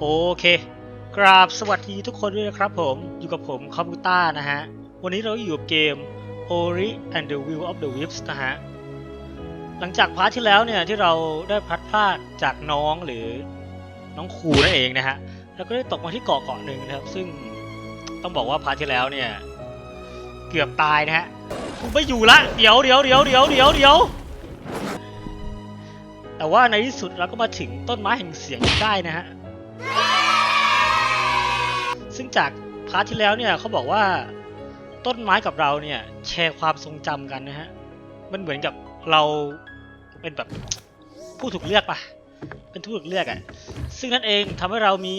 โอเค กราบสวัสดีทุกคนด้วยนะครับผมอยู่กับผมคอมพิวต้านะฮะ วันนี้เราอยู่กับเกม Ori and the Will of the Wisps นะฮะ หลังจากพาร์ทที่แล้วเนี่ย ที่เราได้พัดพรากจากน้องหรือน้องครูนั่นเองนะฮะ แล้วก็ได้ตกมาที่เกาะเกาะหนึ่งนะครับ ซึ่งต้องบอกว่าพาร์ทที่แล้วเนี่ย เกือบตายนะฮะกูไม่อยู่ละเดี๋ยวเดี๋ยวเดี๋ยวเดี๋ยวเดี๋ยวเดี๋ยวแต่ว่าในที่สุดเราก็มาถึงต้นไม้แห่งเสียงได้นะฮะ จากพาร์ทที่แล้วเนี่ยเขาบอกว่าต้นไม้กับเราเนี่ยแชร์ความทรงจำกันนะฮะ มันเหมือนกับเราเป็นแบบผู้ถูกเลือกปะเป็นผู้ถูกเลือกอะ่ะ ซึ่งนั่นเองทำให้เรามี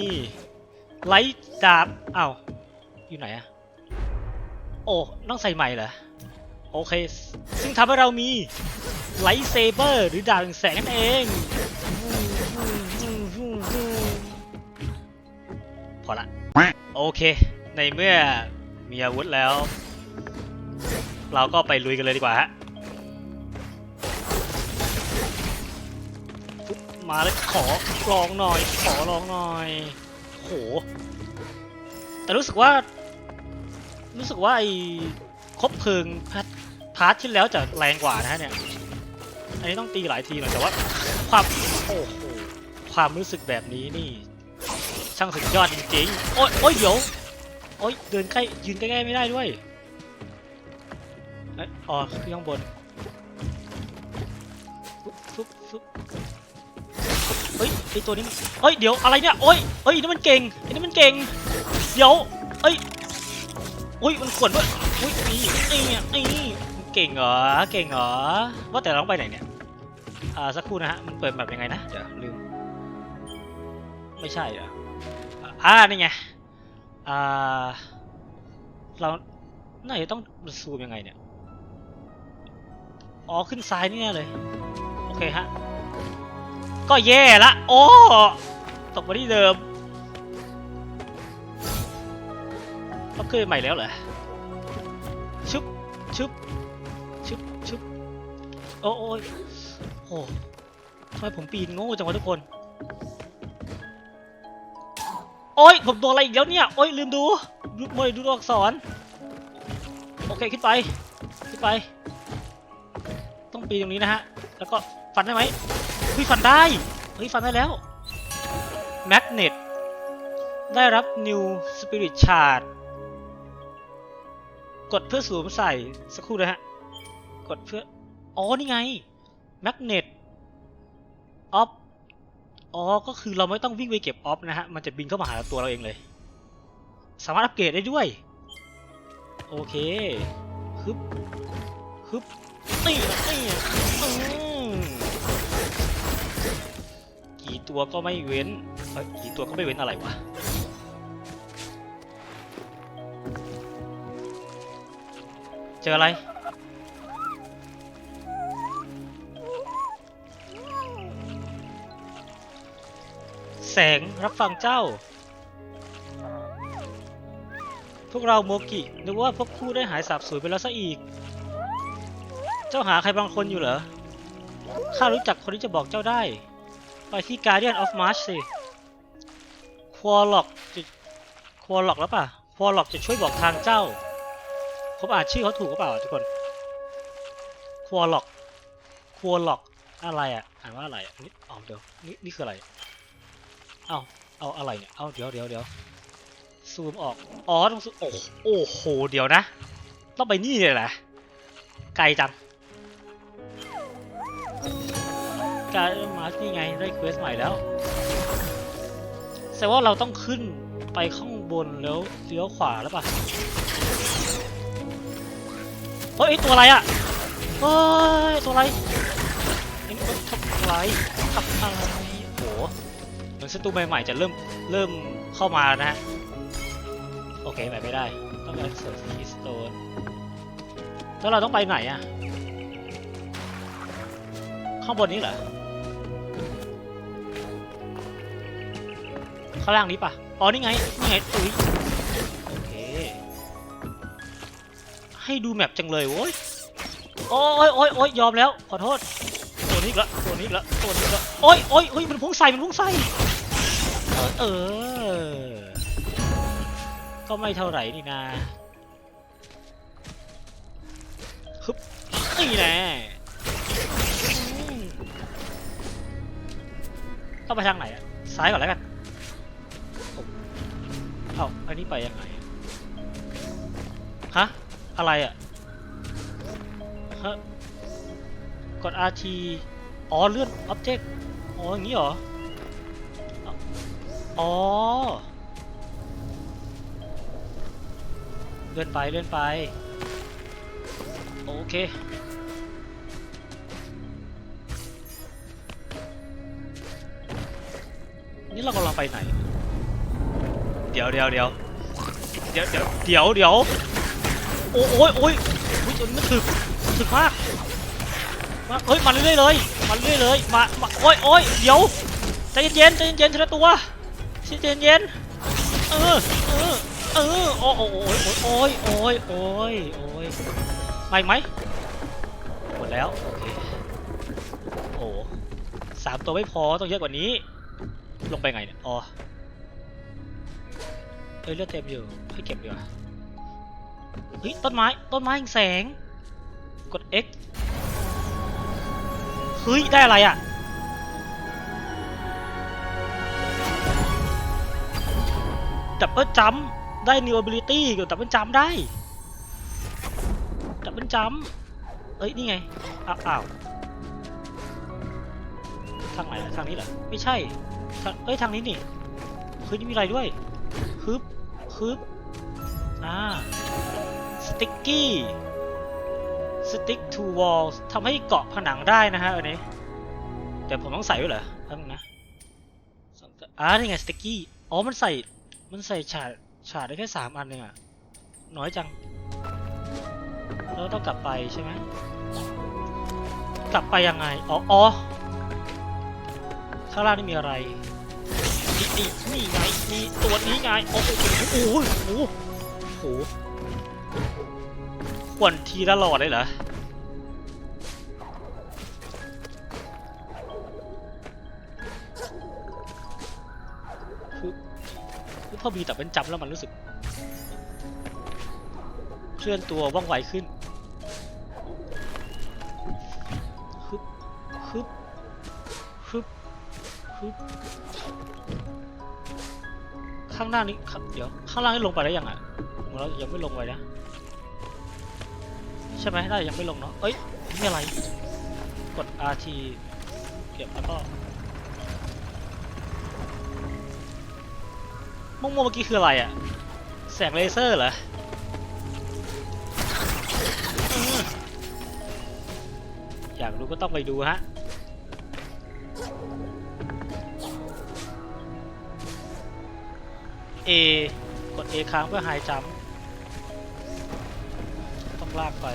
ไลท์ดาบอ้าวอยู่ไหนอะโอ้ต้องใส่ใหม่เหรอ โอเค ซึ่งทำให้เรามีไลท์เซเบอร์หรือดาบแห่งแสงนั่นเองพอละ โอเค ในเมื่อมีอาวุธแล้ว เราก็ไปลุยกันเลยดีกว่าฮะมาเลยขอลองหน่อย ขอลองหน่อยโหแต่รู้สึกว่า รู้สึกว่าไอ้คบเพลิงพาร์ทพาร์ทที่แล้วจะแรงกว่านะฮะเนี่ย อันนี้ต้องตีหลายทีหน่อยแต่ว่าความโอ้โหความรู้สึกแบบนี้นี่ ช่างสุดยอดจริงๆ โอ๊ยโอ๊ยเดี๋ยว โอ๊ยเดินใกล้ยืนใกล้ๆไม่ได้ด้วยเอ้ยอ๋อคือข้างบนฟึบฟึบฟึบเฮ้ยไอตัวนี้มันเฮ้ยเดี๋ยวอะไรเนี่ยโอ๊ยเฮ้ยนี่มันเก่งไอ้นี่มันเก่ง เดี๋ยวเอ้ยอุ้ยมันขวนด้วยอุ้ยนี่นี่นี่มันเก่งเหรอเก่งเหรอว่าแต่เราต้องไปไหนเนี่ยอ่าสักครู่นะฮะมันเปิดแบบยังไงนะเดี๋ยวลืมไม่ใช่เหรอ อ่านี่ไงอ่าเราน่าจะต้องซูมยังไงเนี่ย อ๋อ ขึ้นซ้ายนี่แน่เลย โอเคฮะ ก็แย่ละ โอ้ตกมาที่เดิมต้องขึ้นใหม่แล้วเหรอชุบชุบชุบชุบโอ้โอ้ยโอ้ทำไมผมปีนโง่จังวะทุกคน โอ้ยผมโดนอะไรอีกแล้วเนี่ย โอ้ยลืมดูดูมวยดูตัวอักษร โอเคขึ้นไป ขึ้นไป ต้องปีนตรงนี้นะฮะ แล้วก็ฟันได้ไหมเฮ้ยฟันได้ เฮ้ยฟันได้แล้วแมกเนตได้รับ New Spirit Shard กดเพื่อสวมใส่สักครู่นะฮะ กดเพื่อ อ๋อ นี่ไงแมกเนตออฟ อ๋อ ก็คือเราไม่ต้องวิ่งไปเก็บออฟนะฮะ มันจะบินเข้ามาหาตัวเราเองเลย สามารถอัปเกรดได้ด้วย โอเคฮึบฮึบนี่นี่อืมกี่ตัวก็ไม่เว้นเอ้กี่ตัวก็ไม่เว้นอะไรวะเจออะไร แสงรับฟังเจ้า พวกเราโมกินึกว่าพวกคู่ได้หายสาบสูญไปแล้วซะอีก เจ้าหาใครบางคนอยู่เหรอ ข้ารู้จักคนที่จะบอกเจ้าได้ ไปที่ Guardian of March สิ ควอล็อกจะควอล็อกแล้วป่ะ ควอล็อกจะช่วยบอกทางเจ้า ผมอ่านชื่อเขาถูกหรือเปล่าทุกคน ควอล็อก ควอล็อก อะไรอะ อ่านว่าอะไรอะนี่อ๋อเดี๋ยว นี่นี่คืออะไร เอาเอาอะไรเนี่ยเอาเดี๋ยวเดี๋ยวเดี๋ยวซูมออก อ๋อต้องซูมโอ้โอ้โห เดี๋ยวนะ ต้องไปนี่เลยแหละไกลจังการมาที่ไง ได้เควสใหม่แล้วแสดงว่าเราต้องขึ้นไปข้างบนแล้วเลี้ยวขวาแล้วป่ะเฮ้ยไอตัวอะไรอะเฮ้ยตัวอะไรไอ้มันทำอะไรทำอะไร อนศัตรูใหม่ๆจะเริ่มเริ่มเข้ามานะฮะโอเคไปไม่ได้ ต้องไปเสิร์ฟคีสโตนแล้วเราต้องไปไหนอะข้างบนนี้เหรอข้างล่างนี้ปะอ๋อนี่ไงนี่ไงอุ้ยโอเคให้ดูแมปจังเลยโว้ยโอ้ยโอ้ยโอ้ยยอมแล้วขอโทษตัวนี้อีกละตัวนี้อีกละตัวนี้อีกละโอ้ยโอ้ยโอ้ยมันพุ่งใส่มันพุ่งใส่ อเออ ก็ไม่เท่าไหร่นี่นาฮึบนี่แน่ต้องไปทางไหนอะซ้ายก่อนแล้วกัน เอ้าอันนี้ไปยังไง ฮะ อะไรอะฮะ กด RT อ๋อ เลื่อน Object อ๋ออย่างนี้เหรอ อ๋อ เลื่อนไปเลื่อนไป โอเค นี่เรากำลังไปไหน เดี๋ยวเดี๋ยวเดี๋ยวเดี๋ยวเดี๋ยวเดี๋ยวเดี๋ยวโอ้ยโอ้ยโอ้ยอุ้ยจนมันถึกถึกมากมาเฮ้ยมาเรื่อยๆเลยมาเรื่อยๆเลยมามาโอ้ยโอ้ยเดี๋ยวใจเย็นๆใจเย็นๆทีละตัว ใจเย็นๆเออเออเออโอ้โอ้โอ้ยโอ้ยโอ้ยโอ้ยโอ้ยมาอีกไหมหมดแล้วโอเคโอ้สามตัวไม่พอต้องเยอะกว่านี้ ลงไปไงเนี่ยอ๋อเฮ้ยเลือดเต็มอยู่ให้เก็บดีกว่าเฮ้ยต้นไม้ต้นไม้แห่งแสง กด X เฮ้ยได้อะไรอะ ดับเบิลจัมได้ new ability กับดับเบิลจัมได้ดับเบิลจัมเอ้ยนี่ไงอ้าวอ้าวทางไหนอะทางนี้เหรอไม่ใช่เอ้ยทางนี้นี่เฮ้ยนี่มีอะไรด้วยฮึบฮึบอ่าสติ๊กกี้ stick to walls ทำให้เกาะผนังได้นะฮะอันนี้เดี๋ยวผมต้องใส่ด้วยเหรอแป๊บนึงนะอ่านี่ไง sticky อ๋อมันใส่ มันใส่ฉาดฉาดได้แค่สามอันเองอะน้อยจังแล้วต้องกลับไปใช่ไหม กลับไปยังไง อ๋ออ๋อข้างล่างนี่มีอะไร นี่นี่นี่ไงมีตัวนี้ไง โอ้โหโอ้โหโอ้โหหขวนทีละหลอดเลยเหรอ พอมีแต่เป็นจำแล้วมันรู้สึก เคลื่อนตัวว่องไวขึ้นฮึบฮึบฮึบฮึบข้างหน้านี้ครับเดี๋ยวข้างล่างนี่ลงไปได้ยังอะของเรายังไม่ลงไปนะใช่ไหมได้ยังไม่ลงเนาะเอ้ยนี่อะไร กด RT เก็บแล้วก็ ม่วงๆเมื่อกี้คืออะไรอะแสงเลเซอร์เหรอออยากรู้ก็ต้องไปดูฮะ A กด A ค้างเพื่อไฮจัมต้องลากไป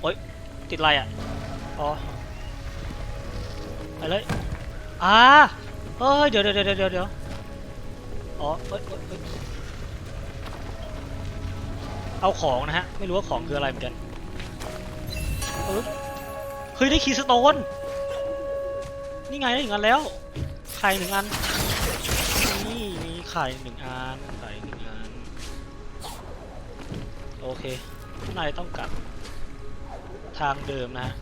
โอ๊ย ติดอะไรอะ อ๋อ ไปเลย อ่าเฮ้ย เดี๋ยวเดี๋ยวเดี๋ยวเดี๋ยว อ๋อเอ้ยเอ้ยเอ้ยเอาของนะฮะ ไม่รู้ว่าของคืออะไรเหมือนกันเฮ้ยได้คีย์สโตนนี่ไงได้หนึ่งอันแล้ว ไข่หนึ่งอัน นี่มีไข่หนึ่งอัน ไข่หนึ่งอัน โอเคข้างในต้องกลับทางเดิมนะฮะ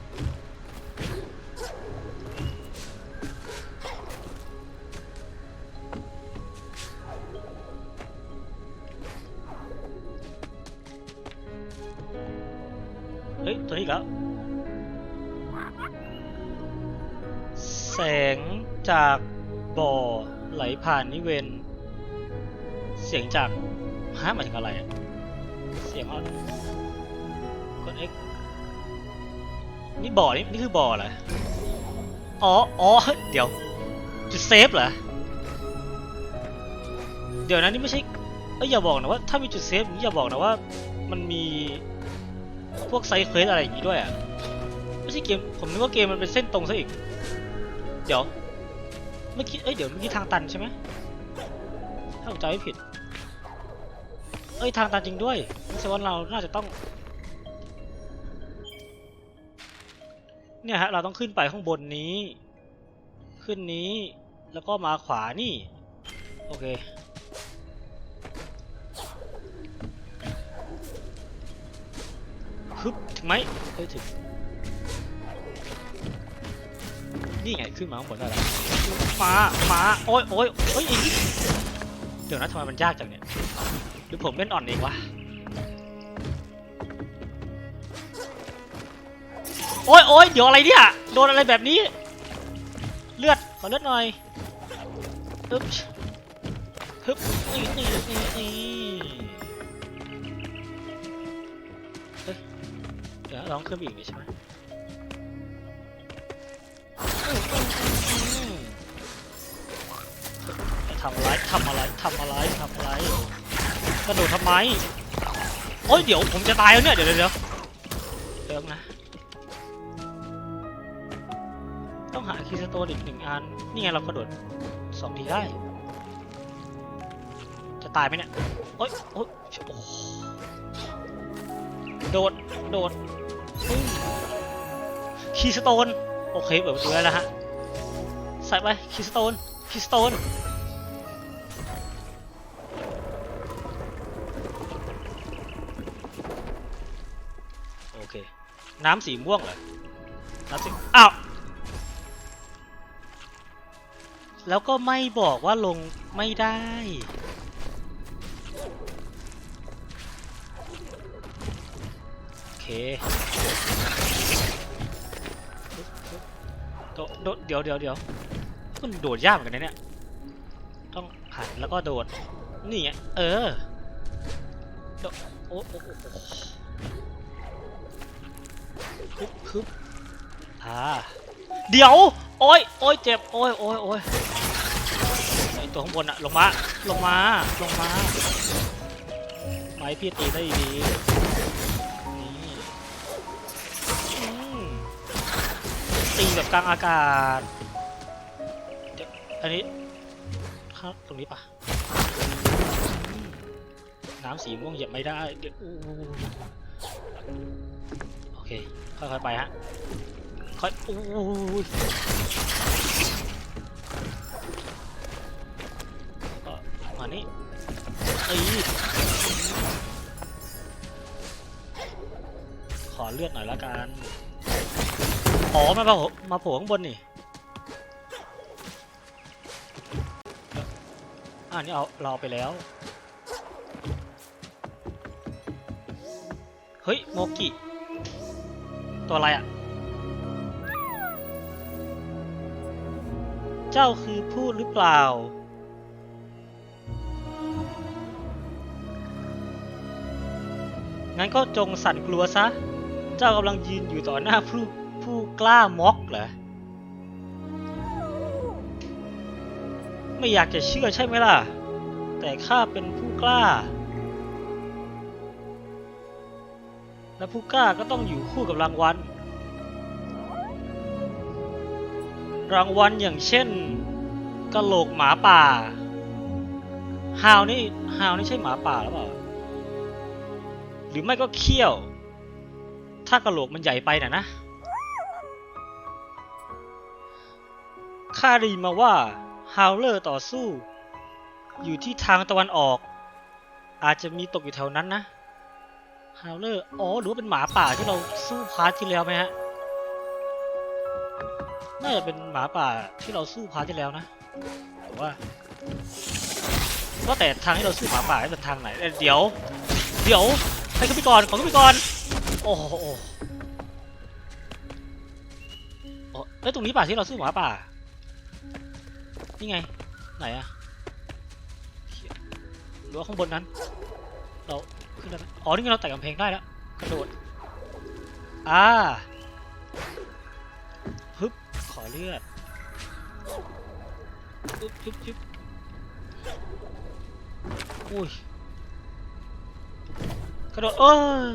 จากบ่อไหลผ่านนิเวศเสียงจากฮะหมายถึงอะไรอะเสียงอะไรกด X นี่บ่อนี่นี่คือบ่อเหรออ๋ออ๋อเดี๋ยว จุดเซฟเหรอ เดี๋ยวนะนี่ไม่ใช่เอ้ยอย่าบอกนะว่าถ้ามีจุดเซฟนี่อย่าบอกนะว่ามันมีพวกไซเควสอะไรอย่างงี้ด้วยอะ ไม่ใช่เกม ผมนึกว่าเกมมันเป็นเส้นตรงซะอีก เดี๋ยว เมื่อกี้ เอ้ย เดี๋ยวเมื่อกี้ทางตันใช่ไหมถ้าผมจำไม่ผิด เอ้ย ทางตันจริงด้วยนั่นแสดงว่าเรา น่าจะต้อง เนี่ยฮะ เราต้องขึ้นไปข้างบนนี้ ขึ้นนี้ แล้วก็มาขวานี่ โอเคฮึบถึงไหมเฮ้ยถึง นี่ไงขึ้นมาข้างบนได้แล้วมามาโอ้ยโอ้ยโอ้ยอีกเดี๋ยวนะทำไมมันยากจังเนี่ยหรือผมเล่นอ่อนเองวะโอ้ยโอ้ยเดี๋ยวอะไรเนี่ยโดนอะไรแบบนี้ เลือดขอเลือดหน่อยฮึบฮึบนี่นี่นี่นี่เดี๋ยวร้องเครื่องบีบอีกใช่ไหม ทำอะไรทำอะไรทำอะไรทำอะไรกระโดดทำไมโอ้ยเดี๋ยวผมจะตายแล้วเนี่ยเดี๋ยวเดี๋ยวเดี๋ยวนะต้องหาคีย์สโตนอีกหนึ่งอันนี่ไงเรากระโดดสองทีได้ จะตายไหมเนี่ยโอ๊ยโอ๊ยโอ้โหโดดโดดคีย์สโตน โอเคเปิดประตูได้แล้วฮะใส่ไปคีย์สโตนคีย์สโตนโอเค น้ำสีม่วงเหรอน้ำสีอ้าวแล้วก็ไม่บอกว่าลงไม่ได้โอเค โดดเดี๋ยวเดี๋ยวเดี๋ยวมันโดดยากเหมือนกันนะเนี่ย ต้องหันแล้วก็โดด นี่ไงเออโดดโอ้โอ้โอ้โอ้ฮึบฮึบอ่าเดี๋ยว โอ้ยโอ้ยเจ็บ โอ้ยโอ้ยโอ้ยไอตัวข้างบนอะลงมา ลงมา ลงมา ไม้พี่ตีได้ดี แบบกลางอากาศเดี๋ยวอันนี้ครับตรงนี้ปะน้ำสีม่วงเหยียบไม่ได้เดี๋ยวอู้โอเคค่อยๆไปฮะค่อยอู้ก็มานี่ตีขอเลือดหน่อยละกัน อ๋อมาผมาโผล่ข้างบนนี่อ่านี่เอาเราเอาไปแล้ว เฮ้ย โมกิ ตัวอะไรอะ เจ้าคือพูดหรือเปล่า งั้นก็จงสั่นกลัวซะ เจ้ากำลังยืนอยู่ต่อหน้าผู้ ผู้กล้าม็อกเหรอ ไม่อยากจะเชื่อใช่ไหมล่ะ แต่ข้าเป็นผู้กล้า และผู้กล้าก็ต้องอยู่คู่กับรางวัล รางวัลอย่างเช่นกะโหลกหมาป่า ฮาวนี่ ฮาวนี่ใช่หมาป่าหรือเปล่า หรือไม่ก็เขี้ยว ถ้ากะโหลกมันใหญ่ไปน่ะนะ ข้าได้ยินมาว่าฮาวเลอร์ต่อสู้ อยู่ที่ทางตะวันออก อาจจะมีตกอยู่แถวนั้นนะฮาวเลอร์อ๋อหรือว่าเป็นหมาป่าที่เราสู้พาร์ทที่แล้วไหมฮะน่าจะเป็นหมาป่าที่เราสู้พาร์ทที่แล้วนะแต่ว่าก็แต่ทางที่เราสู้หมาป่าเป็นทางไหนเเดี๋ยว เดี๋ยวให้ขึ้นไปก่อนขอขึ้นไปก่อนโอ้โหโอ้โหโอ้แล้วตรงนี้ป่าที่เราสู้หมาป่า นี่ไง ไหนอะหรือว่าข้างบนนั้น เราขึ้นได้ไหมอ๋อ นี่ไงเราไต่กำแพงได้แล้ว กระโดด อ่า ฮึบ ขอเลือดฮึบฮึบฮึบอุ้ย กระโดด เออ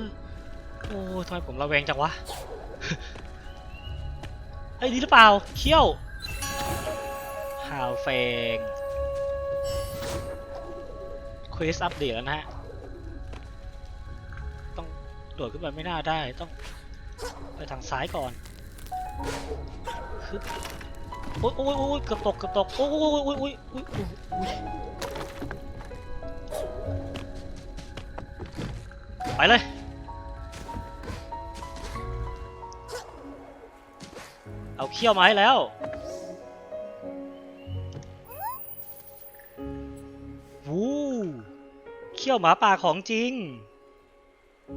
โอ้ทำไมผมระแวงจังวะ ไอ้ยนี่หรือเปล่า เขี้ยวาวเฟงควสอัปเดตแล้วนะฮะ ต้องโดดขึ้นไปไม่น่าได้ต้องไปทางซ้ายก่อนฮึบโอ้ยโอ้ยโอ้ยเกือบตกเกือบตกโอ้ยโอ้ยโอ้ยโอ้ยโอ้ยโอ้ยโอ้ยไปเลยเอาเขี้ยวไม้แล้ว ยวหมาป่าของจริง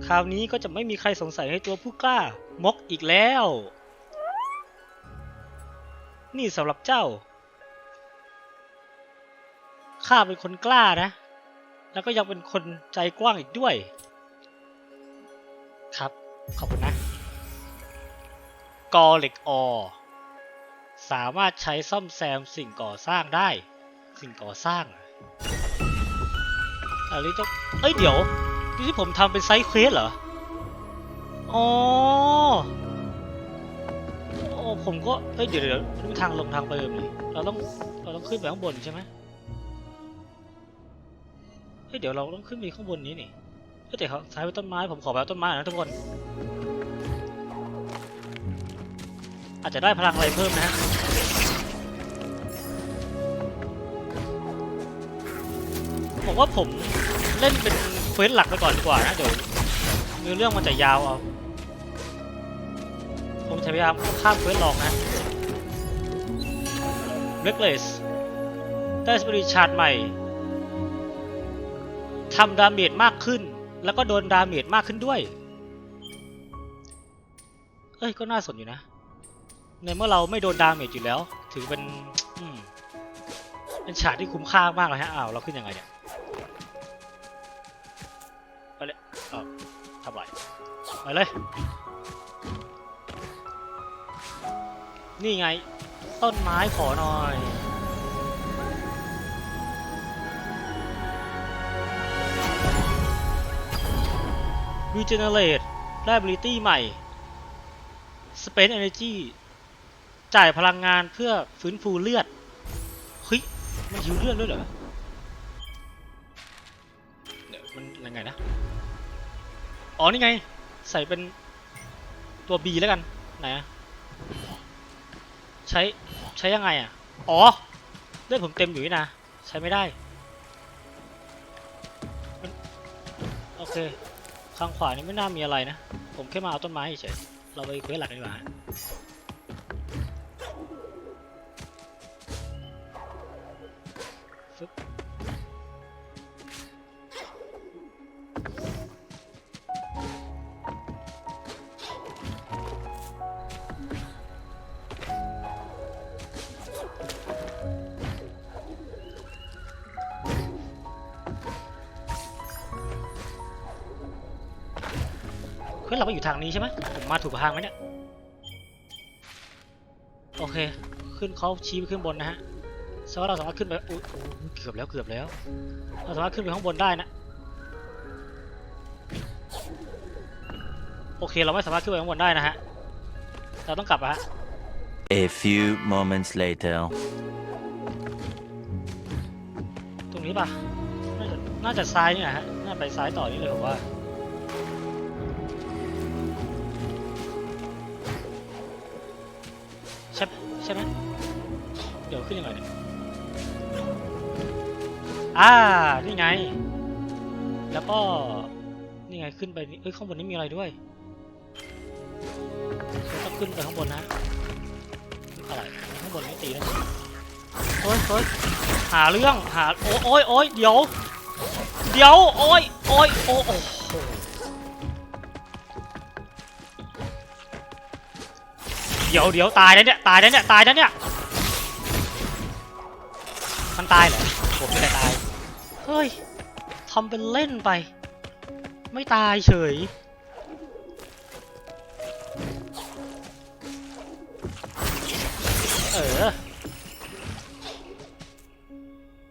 คราวนี้ก็จะไม่มีใครสงสัยในตัวผู้กล้ามกอีกแล้ว นี่สำหรับเจ้า ข้าเป็นคนกล้านะ แล้วก็ยังเป็นคนใจกว้างอีกด้วย ครับ ขอบคุณนะ กอเหล็กอสามารถใช้ซ่อมแซมสิ่งก่อสร้างได้ สิ่งก่อสร้าง อะไรต้องเอ้ยเดี๋ยวนี่ที่ผมทำเป็นไซส์เควสเหรอ อ๋อโอ้ผมก็เอ้ยเดี๋ยวเดี๋ยวมันทางลงทางไปเดิมนี่เราต้องเราต้องขึ้นไปข้างบนใช่ไหมเฮ้ยเดี๋ยวเราต้องขึ้นไปข้างบนนี้นี่เฮ้ยแต่เขาซ้ไปต้นไม้ผมขอไปเอาต้นไม้อยนะทุกคน อาจจะได้พลังอะไรเพิ่มนะฮะ ผมว่าผมเล่นเป็นเควสหลักไปก่อนดีกว่านะเดี๋ยวเนื้อเรื่องมันจะยาวเอาผมจะพยายามข้ามเควสลองนะ Reckless ได้สปิริตชาร์จใหม่ทำดาเมจมากขึ้น แล้วก็โดนดาเมจมากขึ้นด้วย เอ้ย ก็น่าสนอยู่นะ ในเมื่อเราไม่โดนดาเมจอยู่แล้ว ถือเป็นเป็นฉากที่คุ้มค่ามากเลยฮะ อ้าว เราขึ้นยังไงเนี่ย ไปเลย นี่ไง ต้นไม้ขอหน่อย Regenerate ได้ ability ใหม่ Spend Energy จ่ายพลังงานเพื่อฟื้นฟูเลือด เฮ้ย มันหิวเลือดด้วยเหรอเดี๋ยวมันยังไงนะ อ๋อ นี่ไง ใส่เป็นตัว B แล้วกัน ไหนใช้ใช้ยังไงอะ อ๋อเลือดผมเต็มอยู่นี่นะ ใช้ไม่ได้ โอเค ข้างขวานี่ไม่น่ามีอะไรนะ ผมแค่มาเอาต้นไม้เฉย เราไปเควสหลักกันดีกว่า เควสหลักมันอยู่ทางนี้ใช่ไหมผมมาถูกทางไหมเนี่ยโอเค ขึ้นเขาชี้ไปขึ้นบนนะฮะแสดงว่าเราสามารถขึ้นไปอุ๊ยอุ๊ยเกือบแล้วเกือบแล้ว เราสามารถขึ้นไปข้างบนได้นะโอเคเราไม่สามารถขึ้นไปข้างบนได้นะฮะเราต้องกลับอะฮะ A few moments later. ตรงนี้ป่ะน่าจะน่าจะซ้ายนี่นะฮะน่าไปซ้ายต่อนี่เลยผมว่า ใช่ใช่ไหมเดี๋ยวขึ้นยังไงเนี่ยอ่า นี่ไง แล้วก็ นี่ไงขึ้นไปนี่เอ้ยข้างบนนี้มีอะไรด้วยเราต้องขึ้นไปข้างบนนะอะไรข้างบนไม่ตีนะเฮ้ยเฮ้ยหาเรื่องหาโอ้โอ้ยโอ้ยเดี๋ยว เดี๋ยวโอ้ยโอ้ยโอ้โอ้ ดี๋ยวเดี๋ยวตายแล้วเนี่ยตายแล้วเนี่ยตายแล้วเนี่ยมันตายเหรอผมไม่ได้ตายเฮ้ยทำเป็นเล่นไป ไม่ตายเฉยเออ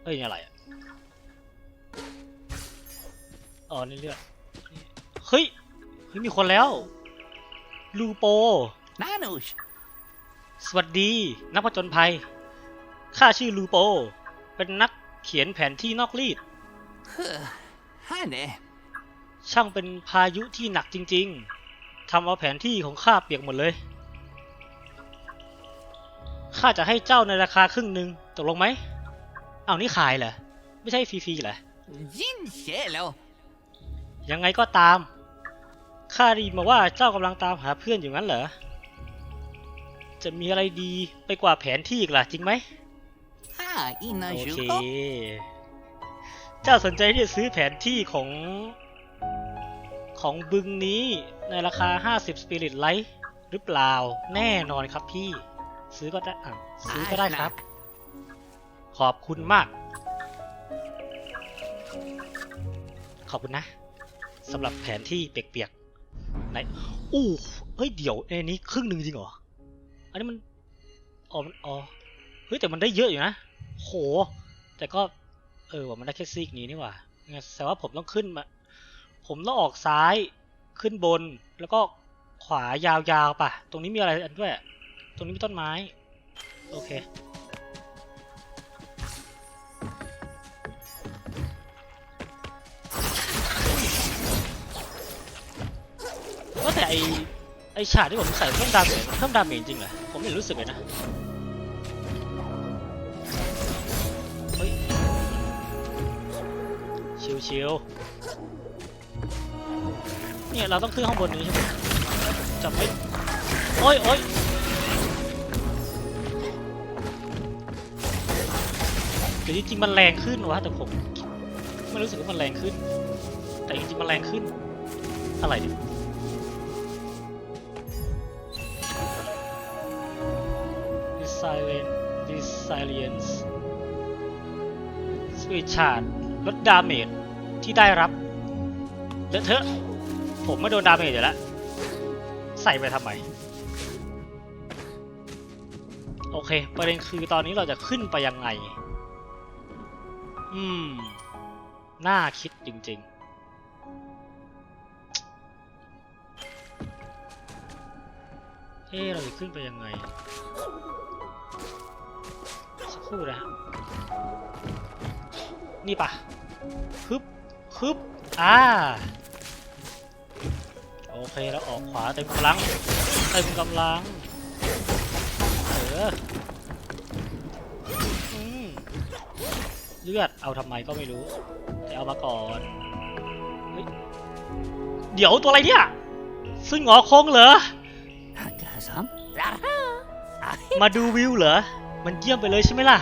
เฮ้ยนี่อะไรอะอ๋อนี่เลือดเฮ้ยเฮ้ยมีคนแล้วลูโป Nanush! สวัสดี นักผจญภัย ข้าชื่อลูโป เป็นนักเขียนแผนที่นอกรีดฮ่าเน่ช่างเป็นพายุที่หนักจริง ๆ ทำเอาแผนที่ของข้าเปียกหมดเลย ข้าจะให้เจ้าในราคาครึ่งหนึ่งตกลงไหม เอานี่ขายเหรอ ไม่ใช่ฟรีๆเหรอ ยินเสียแล้ว ยังไงก็ตาม ข้าได้มาว่าเจ้ากำลังตามหาเพื่อนอยู่งั้นเหรอ จะมีอะไรดีไปกว่าแผนที่อีกล่ะจริงไหมโอเค เจ้าสนใจที่จะซื้อแผนที่ของ ของบึงนี้ในราคา 50 สปิริตไลท์หรือเปล่าแน่นอนครับพี่ ซื้อก็ได้ซื้อก็ได้ครับ ขอบคุณมาก ขอบคุณนะสำหรับแผนที่เปียกๆในอู้เฮ้ยเดี๋ยวไอ้นี้ครึ่งหนึ่งจริงเหรอ อันนี้มันอ๋อมันอ๋อเฮ้ยแต่มันได้เยอะอยู่นะ โห แต่ก็ เออว่ามันได้แค่ซีกนี้นี่หว่างั้นแสดงว่าผมต้องขึ้นมา ผมต้องออกซ้ายขึ้นบนแล้วก็ขวายาวๆป่ะ ตรงนี้มีอะไรอันด้วย ตรงนี้มีต้นไม้ โอเคว่าแต่ไอ ไอฉากที่ผมใส่เพิ่มดาเมจเพิ่มดาเมจจริงเหรอผมไม่รู้สึกเลยนะเฮ้ยชิวๆเนี่ยเราต้องขึ้นข้างบนนี้ใช่ไหมจับไม่โอ้ยโอ้ยแต่จริงๆมันแรงขึ้นวะแต่ผมไม่รู้สึกว่ามันแรงขึ้น แต่จริงๆมันแรงขึ้นอะไรเนี่ย silent Resilience สปีดชาร์ดลดดาเมจที่ได้รับเลอะเทอะผมไม่โดนดาเมจอยู่แล้ว ใส่ไปทำไม โอเค ประเด็นคือตอนนี้เราจะขึ้นไปยังไง อืม น่าคิดจริง ๆเอ๊เราจะขึ้นไปยังไง สักครู่นะนี่ปะฮึบฮึบอ่าโอเคแล้วออกขวาเต็มกำลังเต็มกำลังเออเลือดเอาทำไมก็ไม่รู้แต่เอามาก่อนเฮ้ยเดี๋ยวตัวอะไรเนี่ยซึ่งหงอคงเหรอ มาดูวิวเหรอ มันเยี่ยมไปเลยใช่ไหมล่ะ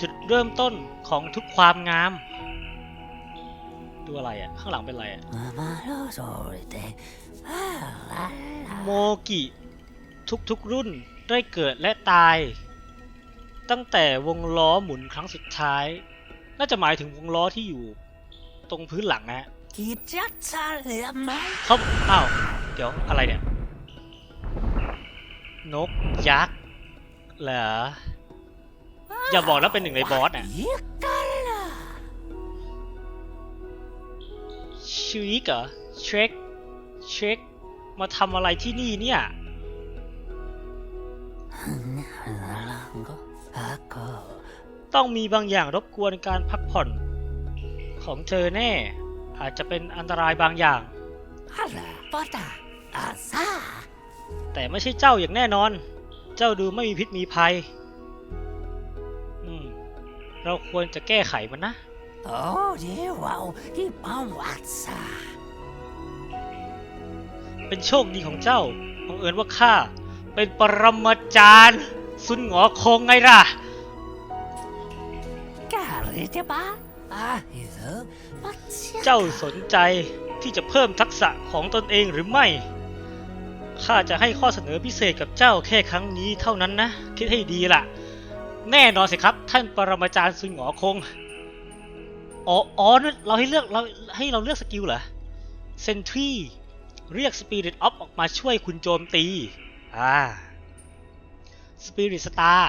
จุดเริ่มต้นของทุกความงาม ดูอะไรอะ่ะ ข้างหลังเป็นอะไรอะ่ะ โมกิ ทุกๆรุ่นได้เกิดและตาย ตั้งแต่วงล้อหมุนครั้งสุดท้าย น่าจะหมายถึงวงล้อที่อยู่ ตรงพื้นหลังนะฮะเขาอ้าว เดี๋ยวอะไรเนี่ย นกยักษ เหรอ อย่าบอกนะเป็นหนึ่งในบอสอะชิอิกเหรอเช็คเช็คมาทำอะไรที่นี่เนี่ยต้องมีบางอย่างรบกวนการพักผ่อนของเธอแน่ อาจจะเป็นอันตรายบางอย่างแต่ไม่ใช่เจ้าอย่างแน่นอน เจ้าดูไม่มีพิษมีภัย อืม เราควรจะแก้ไขมันนะ 어려워 이밤 왔어 เป็นโชคดีของเจ้าบังเอิญว่าข้าเป็นปรมาจารย์สุนหงอคงไงล่ะ 가르เ봐아 이거 맞지 เจ้าสนใจที่จะเพิ่มทักษะของตนเองหรือไม่ ข้าจะให้ข้อเสนอพิเศษกับเจ้าแค่ครั้งนี้เท่านั้นนะ คิดให้ดีล่ะ แน่นอนสิครับ ท่านปรมาจารย์ซุนหงอคง อ๋อออเราให้เลือกเราให้เราเลือกสกิลเหรอเซนทรีเรียก Spirit of ออกมาช่วยคุณโจมตี อ่า Spirit Star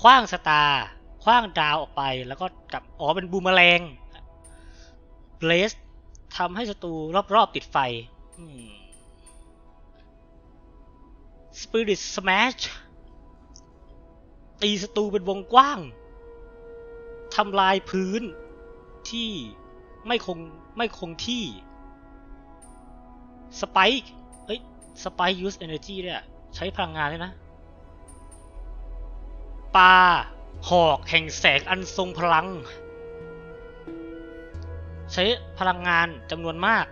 คว้างสตาร์คว้างดาวออกไปแล้วก็กลับอ๋อเป็นบูมแมลงเบลสทำให้ศัตรูรอบๆติดไฟ อืม Spirit Smash ตีศัตรูเป็นวงกว้างทำลายพื้นที่ไม่คงไม่คงที่ Spike เอ้ย Spike use energy ด้วยอะใช้พลังงานด้วยนะปาหอกแห่งแสงอันทรงพลัง ใช้พลังงานจำนวนมาก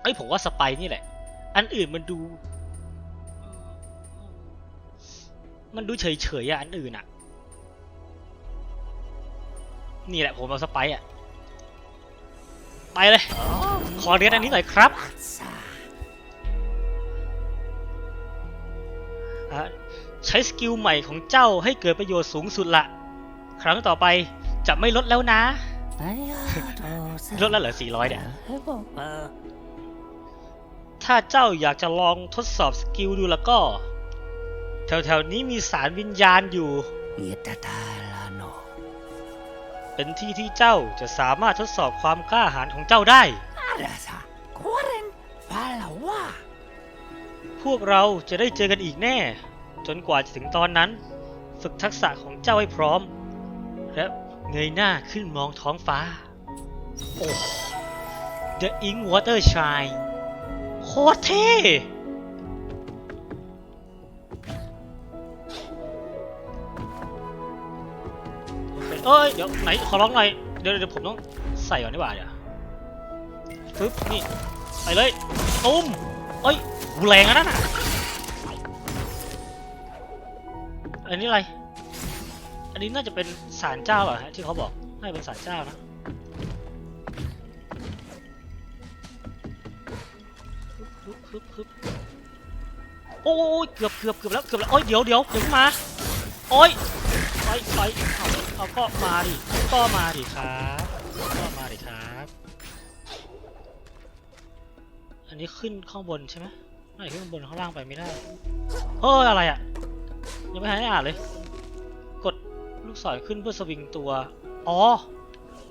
เอ้ยผมว่าสไปร์นี่แหละ อันอื่นมันดู มันดูเฉยๆอะอันอื่นอะนี่แหละผมเอาสไปร์อะ ไปเลย ขอเรียนอันนี้หน่อยครับ Mazza. อะใช้สกิลใหม่ของเจ้าให้เกิดประโยชน์สูงสุดละครั้งต่อไปจะไม่ลดแล้วนะ ลดแล้วเหรอ400 เนี่ย ถ้าเจ้าอยากจะลองทดสอบสกิลดูแล้วก็ แถวๆนี้มีสารวิญญาณอยู่ Ietataalano. เป็นที่ที่เจ้าจะสามารถทดสอบความกล้าหาญของเจ้าได้ Arasa. Kuaren. Palawa. พวกเราจะได้เจอกันอีกแน่ จนกว่าจะถึงตอนนั้น ฝึกทักษะของเจ้าให้พร้อม และเงยหน้าขึ้นมองท้องฟ้า โอ้ The Ink Water Shine โคตรเท่ เอ้ยเดี๋ยวไหนขอร้องหน่อยเดี๋ยวเดี๋ยวผมต้องใส่ก่อนดีกว่าเดี๋ยวปึ๊บนี่ใส่เลยตุ้มเอ้ยหูแรงอะนั่นน่ะอันนี้อะไร อันนี้น่าจะเป็นศาลเจ้าเหรอฮะที่เขาบอกน่าจะเป็นศาลเจ้านะฮึบฮึบฮึบโอ้ยเกือบเกือบเกือบแล้วเกือบแล้วโอ้ยเดี๋ยวเดี๋ยวเดี๋ยวมาโอ้ยไปไป เอาก็มาดิก็มาดิครับก็มาดิครับ อันนี้ขึ้นข้างบนใช่ไหมไม่ขึ้นข้างบนข้างล่างไปไม่ได้เฮ้ยอะไรอะยังไม่ทันได้อ่านเลย กดลูกศรขึ้นเพื่อสวิงตัว อ๋อ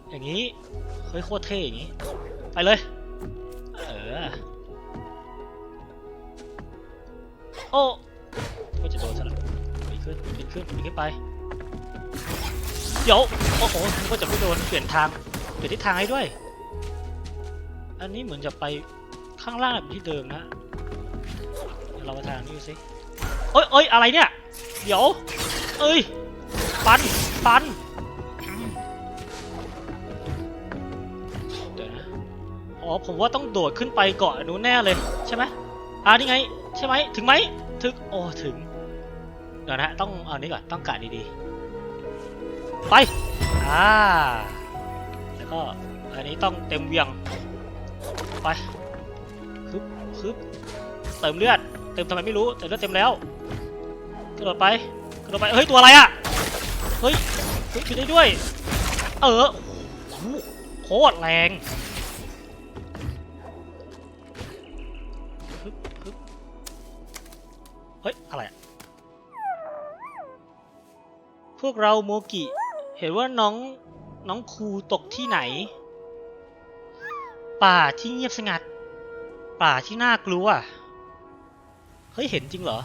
อย่างนี้เฮ้ยโคตรเท่อย่างนี้ ไปเลย เออ โอ้ก็จะโดนซะละปีขึ้นปีขึ้นปีนขึ้นไป เดี๋ยวโอ้โหนึกว่าจะไม่โดนเปลี่ยนทางเปลี่ยนทิศทางให้ด้วย อันนี้เหมือนจะไปข้างล่างแบบที่เดิมนะเดี๋ยวเรามาทางนี้สิเอ้ยเอ้ยอะไรเนี่ย เดี๋ยว เอ้ยปันปันเดี๋ยวนะอ๋อผมว่าต้องโดดขึ้นไปเกาะอนนู้นแน่เลยใช่ไหมอ่านี่ไง ใช่ไหมถึงไหมถึงโอ้ถึงเดี๋ยวนะต้องเอานี้ก่อนต้องกะดีๆ ไป อ่า แล้วก็อันนี้ต้องเต็มเวียง ไปคึบคึบเติมเลือด เติมทำไมไม่รู้ แต่เลือดเต็มแล้ว กระโดดไป กระโดดไป เฮ้ย ตัวอะไรอะเฮ้ย เฮ้ยขึ้นได้ด้วย เออโคตรแรงเฮ้ย อะไรอะพวกเราโมกิ เห็นว่าน้องน้องครูตกที่ไหน ป่าที่เงียบสงัด ป่าที่น่ากลัว เฮ้ย เห็นจริงเหรอ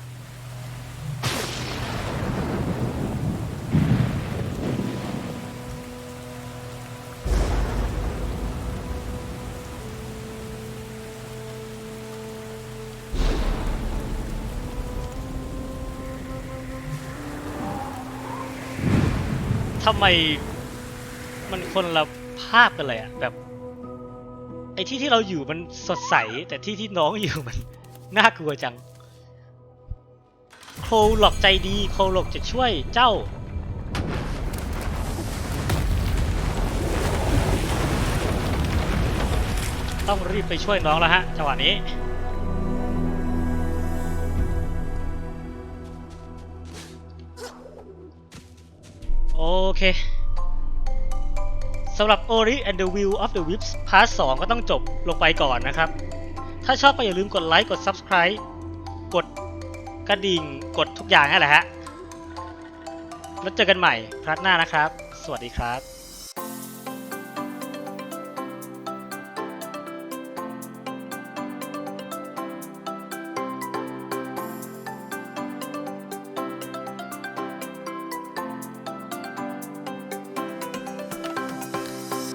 ทำไมมันคนละภาพกันเลยอะแบบไอ้ที่ที่เราอยู่มันสดใส แต่ที่ที่น้องอยู่มันน่ากลัวจัง โคลหลอกใจดี โคลหลอกจะช่วยเจ้า ต้องรีบไปช่วยน้องแล้วฮะจังหวะนี้ เคสำหรับ Ori and the Will of the Whips Part 2ก็ต้องจบลงไปก่อนนะครับ ถ้าชอบก็อย่าลืมกดไลค์ กด Subscribe กดกระดิ่ง กดทุกอย่างนั่นแหละฮะ แล้วเจอกันใหม่พาร์ทหน้านะครับ สวัสดีครับ